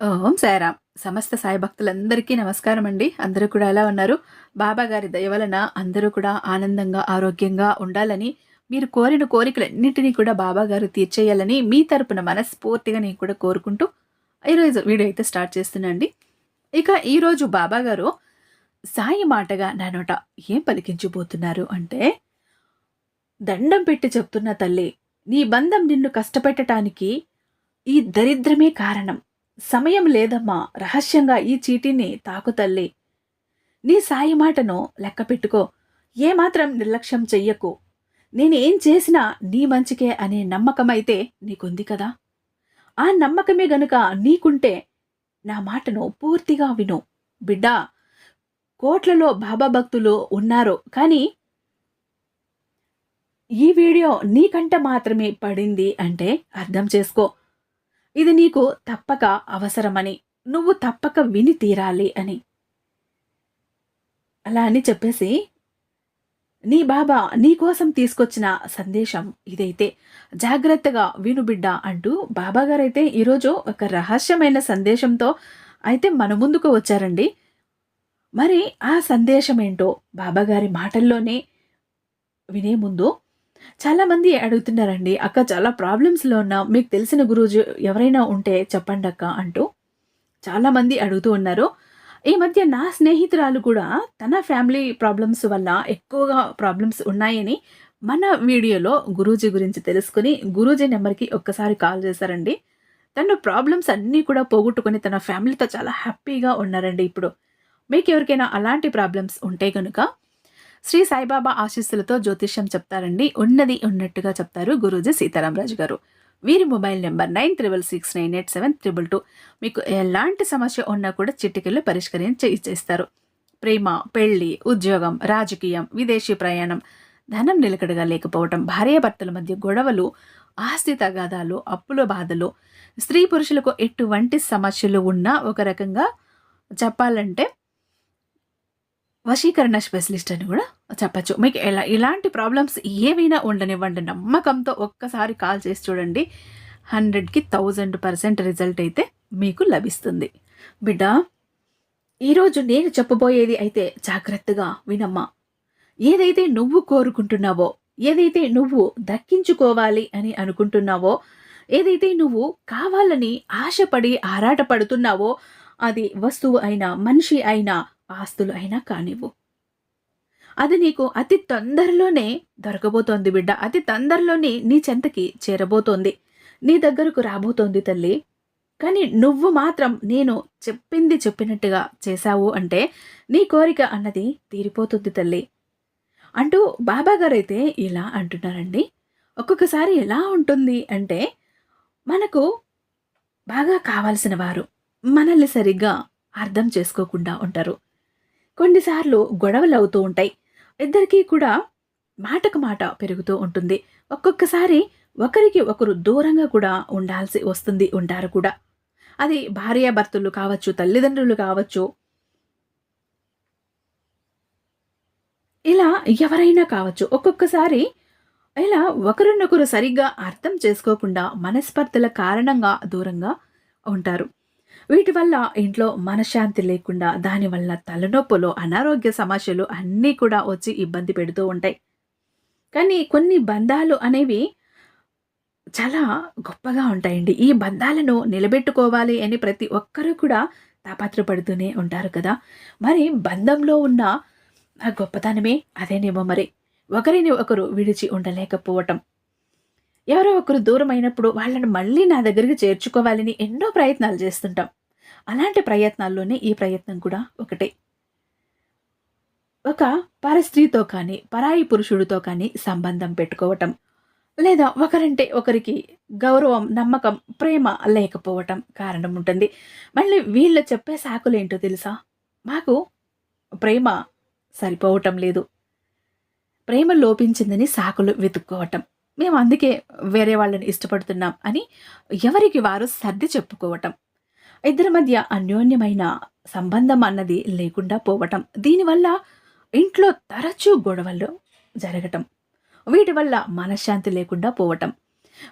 ఓం సాయిరామ్. సమస్త సాయి భక్తులందరికీ నమస్కారం అండి అందరూ కూడా ఎలా ఉన్నారు? బాబా గారి దయ వలన అందరూ కూడా ఆనందంగా ఆరోగ్యంగా ఉండాలని మీరు కోరిన కోరికలన్నింటినీ కూడా బాబా గారు తీర్చేయాలని మీ తరపున మనస్ఫూర్తిగా నేను కూడా కోరుకుంటూ ఈరోజు వీడియో అయితే స్టార్ట్ చేస్తున్నాండి ఇక ఈరోజు బాబా గారు సాయి మాటగా నా నోట ఏం పలికించిపోతున్నారు అంటే దండం పెట్టి చెప్తున్న తల్లి నీ బంధం నిన్ను కష్టపెట్టడానికి ఈ దరిద్రమే కారణం. సమయం లేదమ్మా రహస్యంగా ఈ చీటీని తాకు తల్లి. నీ సాయి మాటను లెక్క పెట్టుకో ఏమాత్రం నిర్లక్ష్యం చెయ్యకు. నేనేం చేసినా నీ మంచికే అనే నమ్మకమైతే నీకుంది కదా. ఆ నమ్మకమే గనుక నీకుంటే నా మాటను పూర్తిగా విను. బిడ్డా కోట్లలో బాబా భక్తులు ఉన్నారు కానీ ఈ వీడియో నీకంట మాత్రమే పడింది అంటే అర్థం చేసుకో. ఇది నీకు తప్పక అవసరమని నువ్వు తప్పక విని తీరాలి అని. అలా అని చెప్పేసి నీ బాబా నీకోసం తీసుకొచ్చిన సందేశం ఇదైతే జాగ్రత్తగా విను బిడ్డ అంటూ బాబాగారైతే ఈరోజు ఒక రహస్యమైన సందేశంతో అయితే మన ముందుకు వచ్చారండి. మరి ఆ సందేశం ఏంటో బాబాగారి మాటల్లోనే వినే ముందు చాలామంది అడుగుతున్నారండి అక్క చాలా ప్రాబ్లమ్స్లో ఉన్న మీకు తెలిసిన గురూజీ ఎవరైనా ఉంటే చెప్పండి అక్క అంటూ. చాలామంది అడుగుతూ ఉన్నారు. ఈ మధ్య నా స్నేహితురాలు కూడా తన ఫ్యామిలీ ప్రాబ్లమ్స్ వల్ల ఎక్కువగా ప్రాబ్లమ్స్ ఉన్నాయని మన వీడియోలో గురూజీ గురించి తెలుసుకుని గురూజీ నెంబర్కి ఒక్కసారి కాల్ చేశారండి. తన ప్రాబ్లమ్స్ అన్నీ కూడా పోగొట్టుకుని తన ఫ్యామిలీతో చాలా హ్యాపీగా ఉన్నారండి ఇప్పుడు. మీకు ఎవరికైనా అలాంటి ప్రాబ్లమ్స్ ఉంటే కనుక శ్రీ సాయిబాబా ఆశీస్సులతో జ్యోతిష్యం చెప్తారండి. ఉన్నది ఉన్నట్టుగా చెప్తారు గురూజీ సీతారామరాజు గారు. వీరి mobile number nine triple six nine eight seven triple two. మీకు ఎలాంటి సమస్య ఉన్నా కూడా చిటికెళ్ళు పరిష్కరించి ఇచ్చేస్తారు ప్రేమ పెళ్ళి ఉద్యోగం రాజకీయం విదేశీ ప్రయాణం ధనం నిలకడగా లేకపోవటం భార్యాభర్తల మధ్య గొడవలు ఆస్తి తగాదాలు అప్పుల బాధలు స్త్రీ పురుషులకు ఎటువంటి సమస్యలు ఉన్నా ఒక రకంగా చెప్పాలంటే వశీకరణ స్పెషలిస్ట్ అని కూడా చెప్పచ్చు. మీకు ఎలా ఇలాంటి ప్రాబ్లమ్స్ ఏవైనా ఉండనివ్వండి. నమ్మకంతో ఒక్కసారి కాల్ చేసి చూడండి. హండ్రెడ్కి థౌజండ్ పర్సెంట్ రిజల్ట్ అయితే మీకు లభిస్తుంది. బిడ్డ ఈరోజు నేను చెప్పబోయేది అయితే జాగ్రత్తగా వినమ్మా. ఏదైతే నువ్వు కోరుకుంటున్నావో ఏదైతే నువ్వు దక్కించుకోవాలి అని అనుకుంటున్నావో ఏదైతే నువ్వు కావాలని ఆశపడి ఆరాటపడుతున్నావో అది వస్తువు అయినా మనిషి అయినా ఆస్తులు అయినా కానివ్వు. అది నీకు అతి తొందరలోనే దొరకబోతోంది బిడ్డ. అతి తొందరలోనే నీ చెంతకి చేరబోతోంది. నీ దగ్గరకు రాబోతోంది తల్లి. కానీ నువ్వు మాత్రం నేను చెప్పింది చెప్పినట్టుగా చేశావు అంటే నీ కోరిక అన్నది తీరిపోతుంది తల్లి. అంటూ బాబాగారైతే ఇలా అంటున్నారండి. ఒక్కొక్కసారి ఎలా ఉంటుంది అంటే మనకు బాగా కావాల్సిన వారు మనల్ని సరిగ్గా అర్థం చేసుకోకుండా ఉంటారు. కొన్నిసార్లు గొడవలు అవుతూ ఉంటాయి. ఇద్దరికీ కూడా మాటకు మాట పెరుగుతూ ఉంటుంది. ఒక్కొక్కసారి ఒకరికి ఒకరు దూరంగా కూడా ఉండాల్సి వస్తుంది ఉంటారు కూడా. అది భార్యాభర్తలు కావచ్చు తల్లిదండ్రులు కావచ్చు. ఇలా ఎవరైనా కావచ్చు. ఒక్కొక్కసారి ఇలా ఒకరినొకరు సరిగ్గా అర్థం చేసుకోకుండా మనస్పర్ధల కారణంగా దూరంగా ఉంటారు. వీటి వల్ల ఇంట్లో మనశ్శాంతి లేకుండా దానివల్ల తలనొప్పులు అనారోగ్య సమస్యలు అన్నీ కూడా వచ్చి ఇబ్బంది పెడుతూ ఉంటాయి. కానీ కొన్ని బంధాలు అనేవి చాలా గొప్పగా ఉంటాయండి. ఈ బంధాలను నిలబెట్టుకోవాలి అని ప్రతి ఒక్కరూ కూడా తాపత్రపడుతూనే ఉంటారు కదా. మరి బంధంలో ఉన్న ఆ గొప్పతనమే అదేనేమో మరి. ఒకరిని ఒకరు విడిచి ఉండలేకపోవటం. ఎవరో ఒకరు దూరం అయినప్పుడు వాళ్ళని మళ్ళీ నా దగ్గరికి చేర్చుకోవాలని ఎన్నో ప్రయత్నాలు చేస్తుంటాం. అలాంటి ప్రయత్నాల్లోనే ఈ ప్రయత్నం కూడా ఒకటే. ఒక పరస్త్రీతో కానీ పరాయి పురుషుడితో కానీ సంబంధం పెట్టుకోవటం లేదా ఒకరంటే ఒకరికి గౌరవం నమ్మకం ప్రేమ లేకపోవటం కారణం ఉంటుంది. మళ్ళీ వీళ్ళు చెప్పే సాకులేంటో తెలుసా? మాకు ప్రేమ సరిపోవటం లేదు. ప్రేమ లోపించిందని సాకులు వెతుక్కోవటం. మేము అందుకే వేరే వాళ్ళని ఇష్టపడుతున్నాం అని ఎవరికి వారు సర్ది చెప్పుకోవటం. ఇద్దరి మధ్య అన్యోన్యమైన సంబంధం అన్నది లేకుండా పోవటం. దీనివల్ల ఇంట్లో తరచూ గొడవలు జరగటం. వీటి వల్ల మనశ్శాంతి లేకుండా పోవటం.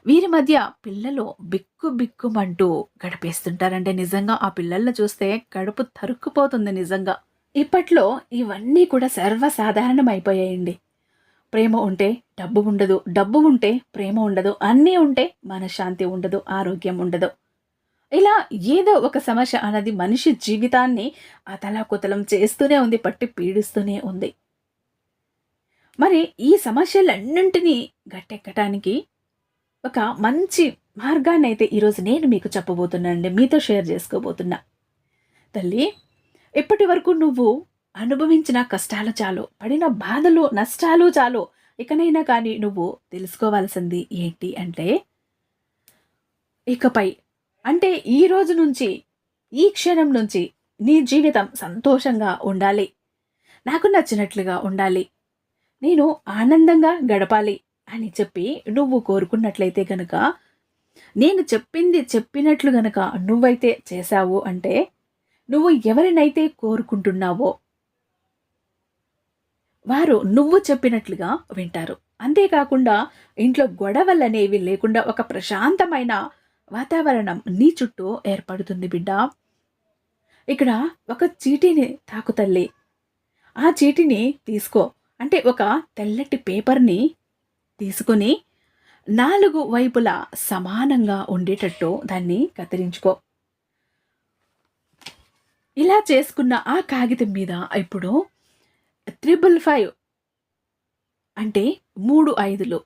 వీరి మధ్య పిల్లలు బిక్కు బిక్కుమంటూ గడిపేస్తుంటారంటే నిజంగా ఆ పిల్లల్ని చూస్తే కడుపు తరుక్కుపోతుంది నిజంగా. ఇప్పట్లో ఇవన్నీ కూడా సర్వసాధారణం అయిపోయాయండి ప్రేమ ఉంటే డబ్బు ఉండదు డబ్బు ఉంటే ప్రేమ ఉండదు అన్నీ ఉంటే మనశ్శాంతి ఉండదు ఆరోగ్యం ఉండదు. ఇలా ఏదో ఒక సమస్య అన్నది మనిషి జీవితాన్ని అతలాకుతలం చేస్తూనే ఉంది పట్టి పీడిస్తూనే ఉంది. మరి ఈ సమస్యలన్నింటినీ గట్టెక్కటానికి ఒక మంచి మార్గాన్ని అయితే ఈరోజు నేను మీకు చెప్పబోతున్నానండి మీతో షేర్ చేసుకోబోతున్నా. తల్లి ఇప్పటి వరకు నువ్వు అనుభవించిన కష్టాలు చాలు పడిన బాధలు నష్టాలు చాలు ఇకనైనా కానీ నువ్వు తెలుసుకోవాల్సింది ఏంటి అంటే ఇకపై అంటే ఈ రోజు నుంచి ఈ క్షణం నుంచి నీ జీవితం సంతోషంగా ఉండాలి. నాకు నచ్చినట్లుగా ఉండాలి. నేను ఆనందంగా గడపాలి అని చెప్పి నువ్వు కోరుకున్నట్లయితే గనక నేను చెప్పింది చెప్పినట్లు గనక నువ్వైతే చేశావు అంటే నువ్వు ఎవరినైతే కోరుకుంటున్నావో వారు నువ్వు చెప్పినట్లుగా వింటారు. అంతేకాకుండా ఇంట్లో గొడవలనేవి లేకుండా ఒక ప్రశాంతమైన వాతావరణం నీ చుట్టూ ఏర్పడుతుంది బిడ్డ. ఇక్కడ ఒక చీటీని తాకు తల్లి. ఆ చీటిని తీసుకో. అంటే ఒక తెల్లటి పేపర్ని తీసుకుని నాలుగు వైపులా సమానంగా ఉండేటట్టు దాన్ని కత్తిరించుకో. ఇలా చేసుకున్న ఆ కాగితం మీద ఇప్పుడు త్రిబుల్ ఫైవ్ అంటే మూడు ఐదులు.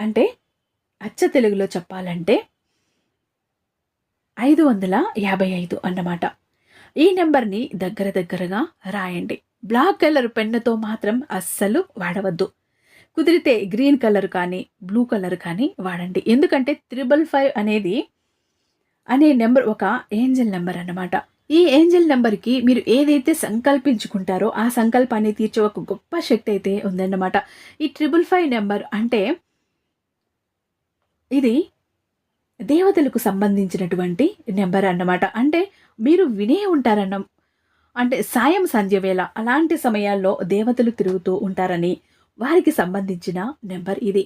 అంటే అచ్చ తెలుగులో చెప్పాలంటే ఐదు వందల యాభై ఐదు అన్నమాట. ఈ నెంబర్ని దగ్గర దగ్గరగా రాయండి. బ్లాక్ కలర్ పెన్నుతో మాత్రం అస్సలు వాడవద్దు. కుదిరితే గ్రీన్ కలర్ కానీ బ్లూ కలర్ కానీ వాడండి. ఎందుకంటే త్రిబుల్ ఫైవ్ అనేది అనే నెంబర్ ఒక ఏంజల్ నెంబర్ అన్నమాట. ఈ ఏంజల్ నెంబర్కి మీరు ఏదైతే సంకల్పించుకుంటారో ఆ సంకల్పాన్ని తీర్చే ఒక గొప్ప శక్తి అయితే ఉందన్నమాట. ఈ ట్రిపుల్ ఫైవ్ నెంబర్ అంటే ఇది దేవతలకు సంబంధించినటువంటి నెంబర్ అన్నమాట. అంటే మీరు వినే ఉంటారన్న అంటే సాయం సంధ్య వేళ అలాంటి సమయాల్లో దేవతలు తిరుగుతూ ఉంటారని వారికి సంబంధించిన నెంబర్ ఇది.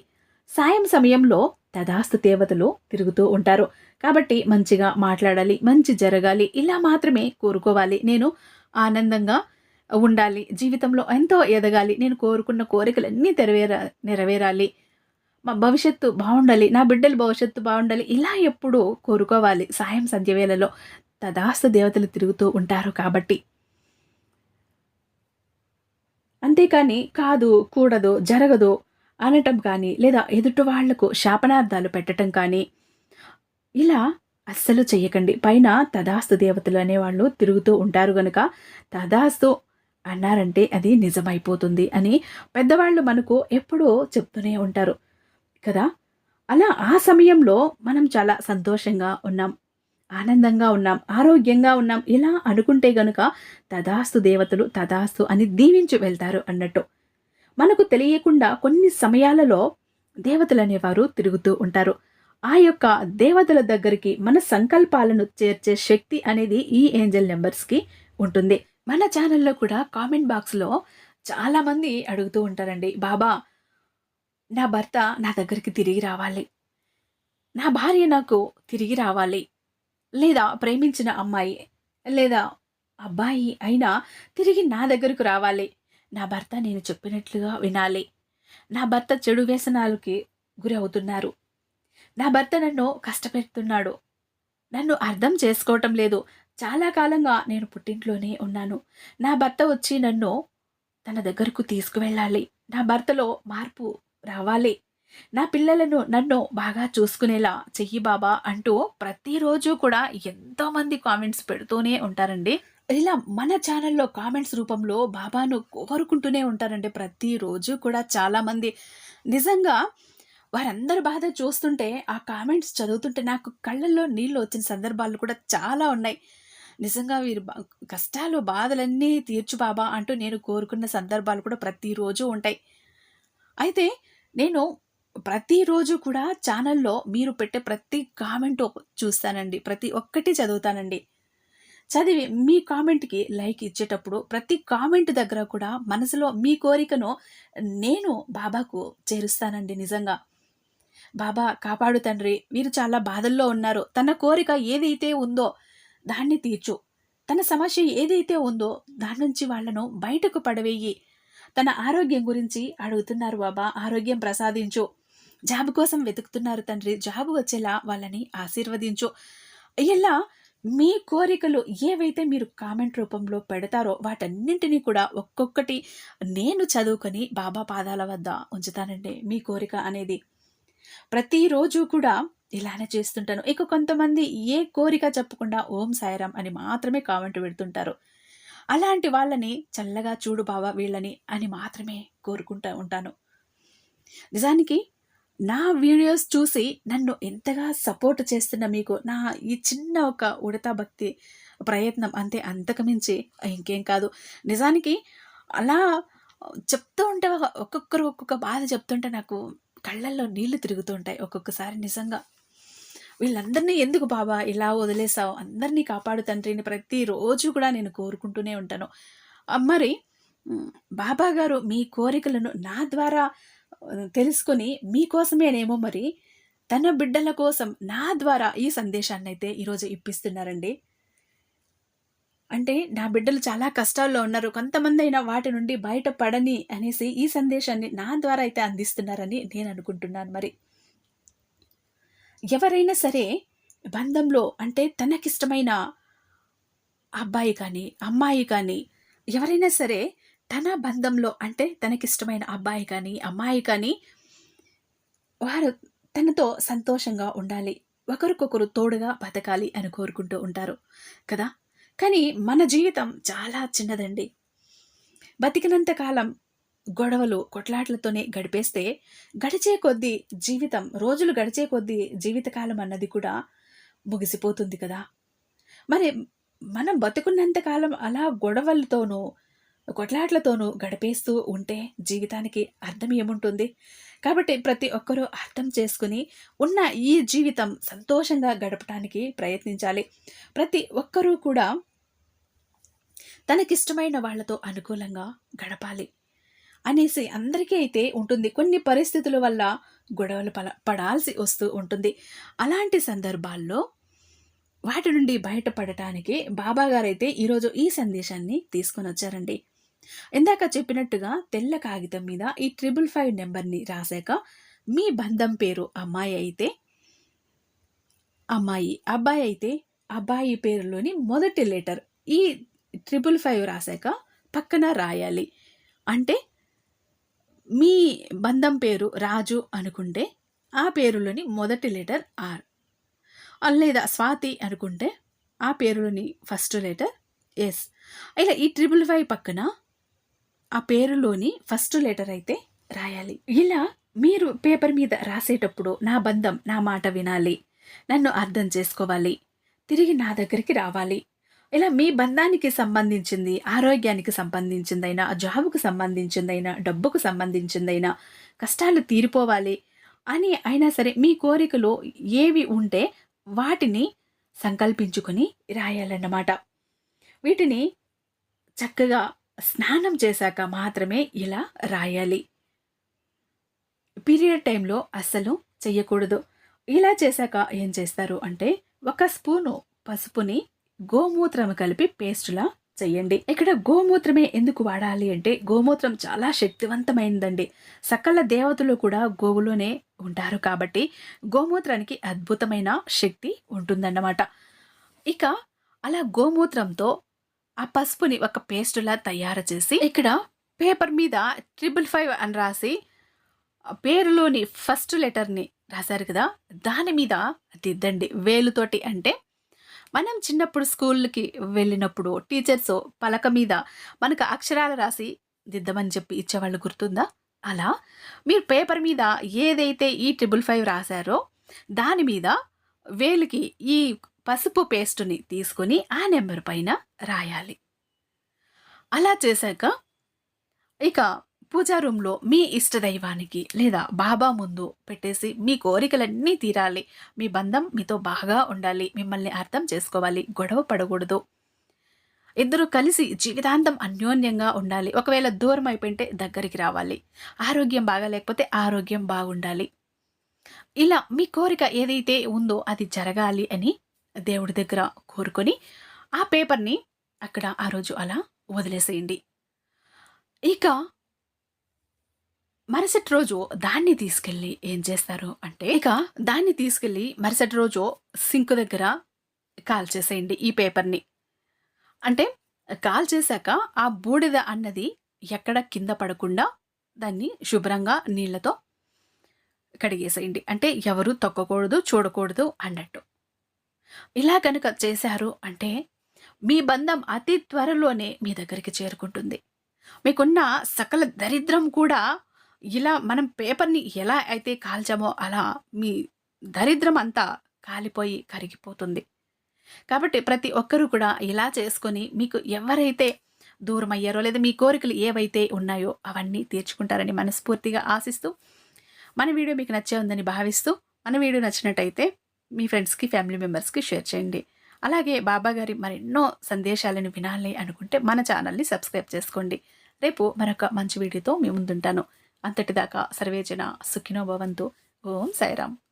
సాయం సమయంలో తదాస్తు దేవతలు తిరుగుతూ ఉంటారు. కాబట్టి మంచిగా మాట్లాడాలి మంచి జరగాలి ఇలా మాత్రమే కోరుకోవాలి. నేను ఆనందంగా ఉండాలి జీవితంలో ఎంతో ఎదగాలి నేను కోరుకున్న కోరికలన్నీ నెరవేర నెరవేరాలి. మా భవిష్యత్తు బాగుండాలి నా బిడ్డల భవిష్యత్తు బాగుండాలి ఇలా ఎప్పుడూ కోరుకోవాలి. సాయం సంధ్యవేళలో తదాస్తు దేవతలు తిరుగుతూ ఉంటారు కాబట్టి. అంతేకాని కాదు కూడదు జరగదు అనటం కానీ లేదా ఎదుటి వాళ్ళకు శాపనార్థాలు పెట్టడం కానీ ఇలా అస్సలు చేయకండి పైన తదాస్తు దేవతలు అనేవాళ్ళు తిరుగుతూ ఉంటారు గనుక తదాస్తు అన్నారంటే అది నిజమైపోతుంది అని పెద్దవాళ్ళు మనకు ఎప్పుడూ చెప్తూనే ఉంటారు. కదా? అలా ఆ సమయంలో మనం చాలా సంతోషంగా ఉన్నాం. ఆనందంగా ఉన్నాం. ఆరోగ్యంగా ఉన్నాం. ఇలా అనుకుంటే గనుక తదాస్తు దేవతలు తదాస్తు అని దీవించి వెళ్తారు అన్నట్టు. మనకు తెలియకుండా కొన్ని సమయాలలో దేవతలు అనేవారు తిరుగుతూ ఉంటారు. ఆ యొక్క దేవతల దగ్గరికి మన సంకల్పాలను చేర్చే శక్తి అనేది ఈ ఏంజల్ నెంబర్స్కి ఉంటుంది. మన ఛానల్లో కూడా కామెంట్ బాక్స్లో చాలామంది అడుగుతూ ఉంటారండి బాబా నా భర్త నా దగ్గరికి తిరిగి రావాలి. నా భార్య నాకు తిరిగి రావాలి. లేదా ప్రేమించిన అమ్మాయి లేదా అబ్బాయి అయినా తిరిగి నా దగ్గరకు రావాలి. నా భర్త నేను చెప్పినట్లుగా వినాలి. నా భర్త చెడు వ్యసనాలకి గురి అవుతున్నారు నా భర్త నన్ను కష్టపెడుతున్నాడు. నన్ను అర్థం చేసుకోవటం లేదు. చాలా కాలంగా నేను పుట్టింట్లోనే ఉన్నాను. నా భర్త వచ్చి నన్ను తన దగ్గరకు తీసుకువెళ్ళాలి. నా భర్తలో మార్పు రావాలి. నా పిల్లలను నన్ను బాగా చూసుకునేలా చెయ్యి బాబా అంటూ ప్రతిరోజు కూడా ఎంతోమంది కామెంట్స్ పెడుతూనే ఉంటారండి. ఇలా మన ఛానల్లో కామెంట్స్ రూపంలో బాబాను కోరుకుంటూనే ఉంటారండి ప్రతిరోజు కూడా చాలామంది. నిజంగా వారందరి బాధ చూస్తుంటే ఆ కామెంట్స్ చదువుతుంటే నాకు కళ్ళల్లో నీళ్ళు వచ్చిన సందర్భాలు కూడా చాలా ఉన్నాయి. నిజంగా వీరు కష్టాలు బాధలన్నీ తీర్చు బాబా అంటూ నేను కోరుకున్న సందర్భాలు కూడా ప్రతిరోజు ఉంటాయి. అయితే నేను ప్రతిరోజు కూడా ఛానల్లో మీరు పెట్టే ప్రతి కామెంట్ చూస్తానండి. ప్రతి ఒక్కటి చదువుతానండి. చదివి మీ కామెంట్కి లైక్ ఇచ్చేటప్పుడు ప్రతి కామెంట్ దగ్గర కూడా మనసులో మీ కోరికను నేను బాబాకు చేరుస్తానండి నిజంగా. బాబా కాపాడు తండ్రి మీరు చాలా బాధల్లో ఉన్నారు. తన కోరిక ఏదైతే ఉందో దాన్ని తీర్చు. తన సమస్య ఏదైతే ఉందో దాని నుంచి వాళ్ళను బయటకు పడవేయి. తన ఆరోగ్యం గురించి అడుగుతున్నారు బాబా. ఆరోగ్యం ప్రసాదించు. జాబ్ కోసం వెతుకుతున్నారు తండ్రి. జాబ్ వచ్చేలా వాళ్ళని ఆశీర్వదించు. ఇలా మీ కోరికలు ఏవైతే మీరు కామెంట్ రూపంలో పెడతారో వాటన్నింటినీ కూడా ఒక్కొక్కటి నేను చదువుకొని బాబా పాదాల వద్ద ఉంచుతానండి మీ కోరిక అనేది. ప్రతిరోజు కూడా ఇలానే చేస్తుంటాను. ఇక కొంతమంది ఏ కోరిక చెప్పకుండా ఓం సాయిరాం అని మాత్రమే కామెంట్ పెడుతుంటారు. అలాంటి వాళ్ళని చల్లగా చూడు బావా వీళ్ళని అని మాత్రమే కోరుకుంటూ ఉంటాను. నిజానికి నా వీడియోస్ చూసి నన్ను ఎంతగా సపోర్ట్ చేస్తున్న మీకు నా ఈ చిన్న ఒక ఉడతా భక్తి ప్రయత్నం అంతే అంతకుమించి ఇంకేం కాదు. నిజానికి అలా చెప్తూ ఉంటే ఒక్కొక్కరు ఒక్కొక్క బాధ చెప్తుంటే నాకు కళ్ళల్లో నీళ్ళు తిరుగుతూ ఉంటాయి ఒక్కొక్కసారి నిజంగా. వీళ్ళందరినీ ఎందుకు బాబా ఇలా వదిలేసావు? అందరినీ కాపాడు తండ్రిని ప్రతిరోజు కూడా నేను కోరుకుంటూనే ఉంటాను. మరి బాబా గారు మీ కోరికలను నా ద్వారా తెలుసుకొని మీకోసమేనేమో మరి తన బిడ్డల కోసం నా ద్వారా ఈ సందేశాన్ని అయితే ఈరోజు ఇప్పిస్తున్నారండి. అంటే నా బిడ్డలు చాలా కష్టాల్లో ఉన్నారు. కొంతమంది అయినా వాటి నుండి బయటపడని అనేసి ఈ సందేశాన్ని నా ద్వారా అయితే అందిస్తున్నారని నేను అనుకుంటున్నాను మరి. ఎవరైనా సరే బంధంలో అంటే తనకిష్టమైన అబ్బాయి కానీ అమ్మాయి కానీ ఎవరైనా సరే తన బంధంలో అంటే తనకిష్టమైన అబ్బాయి కానీ అమ్మాయి కానీ వారు తనతో సంతోషంగా ఉండాలి. ఒకరికొకరు తోడుగా బతకాలి అని కోరుకుంటూ ఉంటారు కదా? కానీ మన జీవితం చాలా చిన్నదండి. బతికినంత కాలం గొడవలు కొట్లాట్లతోనే గడిపేస్తే గడిచే కొద్దీ జీవితం రోజులు గడిచే కొద్దీ జీవితకాలం అన్నది కూడా ముగిసిపోతుంది కదా. మరి మనం బతుకున్నంత కాలం అలా గొడవలతోనూ కొట్లాట్లతోనూ గడిపేస్తూ ఉంటే జీవితానికి అర్థం ఏముంటుంది? కాబట్టి ప్రతి ఒక్కరూ అర్థం చేసుకుని ఉన్న ఈ జీవితం సంతోషంగా గడపడానికి ప్రయత్నించాలి. ప్రతి ఒక్కరూ కూడా తనకిష్టమైన వాళ్ళతో అనుకూలంగా గడపాలి. అనేసి అందరికీ అయితే ఉంటుంది. కొన్ని పరిస్థితుల వల్ల గొడవలు పల పడాల్సి వస్తూ ఉంటుంది. అలాంటి సందర్భాల్లో వాటి నుండి బయటపడటానికి బాబా గారైతే ఈరోజు ఈ సందేశాన్ని తీసుకొని వచ్చారండి. ఇందాక చెప్పినట్టుగా తెల్ల కాగితం మీద ఈ ట్రిపుల్ ఫైవ్ నెంబర్ని రాశాక మీ బంధం పేరు అమ్మాయి అయితే అమ్మాయి అబ్బాయి అయితే అబ్బాయి పేరులోని మొదటి లెటర్ ఈ ట్రిపుల్ ఫైవ్ రాశాక పక్కన రాయాలి. అంటే మీ బంధం పేరు రాజు అనుకుంటే ఆ పేరులోని మొదటి లెటర్ ఆర్. లేదా స్వాతి అనుకుంటే ఆ పేరులోని ఫస్ట్ లెటర్ ఎస్. ఇలా ఈ ట్రిపుల్ ఫైవ్ పక్కన ఆ పేరులోని ఫస్ట్ లెటర్ అయితే రాయాలి. ఇలా మీరు పేపర్ మీద రాసేటప్పుడు నా బంధం నా మాట వినాలి. నన్ను అర్థం చేసుకోవాలి. తిరిగి నా దగ్గరికి రావాలి. ఇలా మీ బంధానికి సంబంధించింది ఆరోగ్యానికి సంబంధించిందైనా జాబుకు సంబంధించిందైనా డబ్బుకు సంబంధించిందైనా కష్టాలు తీరిపోవాలి అని అయినా సరే మీ కోరికలు ఏవి ఉంటే వాటిని సంకల్పించుకొని రాయాలన్నమాట. వీటిని చక్కగా స్నానం చేశాక మాత్రమే ఇలా రాయాలి. పీరియడ్ టైంలో అస్సలు చెయ్యకూడదు. ఇలా చేశాక ఏం చేస్తారు అంటే ఒక స్పూను పసుపుని గోమూత్రం కలిపి పేస్టులా చెయ్యండి. ఇక్కడ గోమూత్రమే ఎందుకు వాడాలి అంటే గోమూత్రం చాలా శక్తివంతమైందండి. సకల దేవతలు కూడా గోవులోనే ఉంటారు కాబట్టి గోమూత్రానికి అద్భుతమైన శక్తి ఉంటుందన్నమాట. ఇక అలా గోమూత్రంతో ఆ పసుపుని ఒక పేస్టులా తయారు చేసి ఇక్కడ పేపర్ మీద ట్రిపుల్ ఫైవ్ అని రాసి పేరులోని ఫస్ట్ లెటర్ని రాశారు కదా దాని మీద దిద్దండి. వేలుతోటి అంటే మనం చిన్నప్పుడు స్కూల్కి వెళ్ళినప్పుడు టీచర్స్ పలక మీద మనకు అక్షరాలు రాసి దిద్దమని చెప్పి ఇచ్చేవాళ్ళు గుర్తుందా? అలా? మీరు పేపర్ మీద ఏదైతే ఈ ట్రిపుల్ ఫైవ్ రాశారో దాని మీద వేలికి ఈ పసుపు పేస్టుని తీసుకొని ఆ నెంబర్ పైన రాయాలి. అలా చేశాక ఇక పూజా రూమ్లో మీ ఇష్టదైవానికి లేదా బాబా ముందు పెట్టేసి మీ కోరికలన్నీ తీరాలి. మీ బంధం మీతో బాగా ఉండాలి. మిమ్మల్ని అర్థం చేసుకోవాలి. గొడవ పడకూడదు. ఇద్దరు కలిసి జీవితాంతం అన్యోన్యంగా ఉండాలి. ఒకవేళ దూరం అయిపోయింటే దగ్గరికి రావాలి. ఆరోగ్యం బాగా లేకపోతే ఆరోగ్యం బాగుండాలి. ఇలా మీ కోరిక ఏదైతే ఉందో అది జరగాలి అని దేవుడి దగ్గర కోరుకొని ఆ పేపర్ని అక్కడ ఆ రోజు అలా వదిలేసేయండి. ఇక మరుసటి రోజు దాన్ని తీసుకెళ్ళి ఏం చేస్తారు అంటే ఇక దాన్ని తీసుకెళ్ళి మరుసటి రోజు సింక్ దగ్గర కాల్ చేసేయండి ఈ పేపర్ని. అంటే కాల్ చేశాక ఆ బూడిద అన్నది ఎక్కడ కింద పడకుండా దాన్ని శుభ్రంగా నీళ్ళతో కడిగేసేయండి. అంటే ఎవరు తొక్కకూడదు చూడకూడదు అన్నట్టు. ఇలా కనుక చేశారు అంటే మీ బంధం అతి త్వరలోనే మీ దగ్గరికి చేరుకుంటుంది. మీకున్న సకల దరిద్రం కూడా ఇలా మనం పేపర్ని ఎలా అయితే కాల్చామో అలా మీ దరిద్రం అంతా కాలిపోయి కరిగిపోతుంది. కాబట్టి ప్రతి ఒక్కరూ కూడా ఇలా చేసుకొని మీకు ఎవరైతే దూరం అయ్యారో లేదా మీ కోరికలు ఏవైతే ఉన్నాయో అవన్నీ తీర్చుకుంటారని మనస్ఫూర్తిగా ఆశిస్తూ మన వీడియో మీకు నచ్చే ఉందని భావిస్తూ మన వీడియో నచ్చినట్టయితే మీ ఫ్రెండ్స్కి ఫ్యామిలీ మెంబర్స్కి షేర్ చేయండి. అలాగే బాబా గారి మరెన్నో సందేశాలను వినాలి అనుకుంటే మన ఛానల్ని సబ్స్క్రైబ్ చేసుకోండి. రేపు మరొక మంచి వీడియోతో మీ ముందుంటాను. అంతటిదాకా సర్వేజన సుఖినో భవంతు. ఓం సాయిరామ్.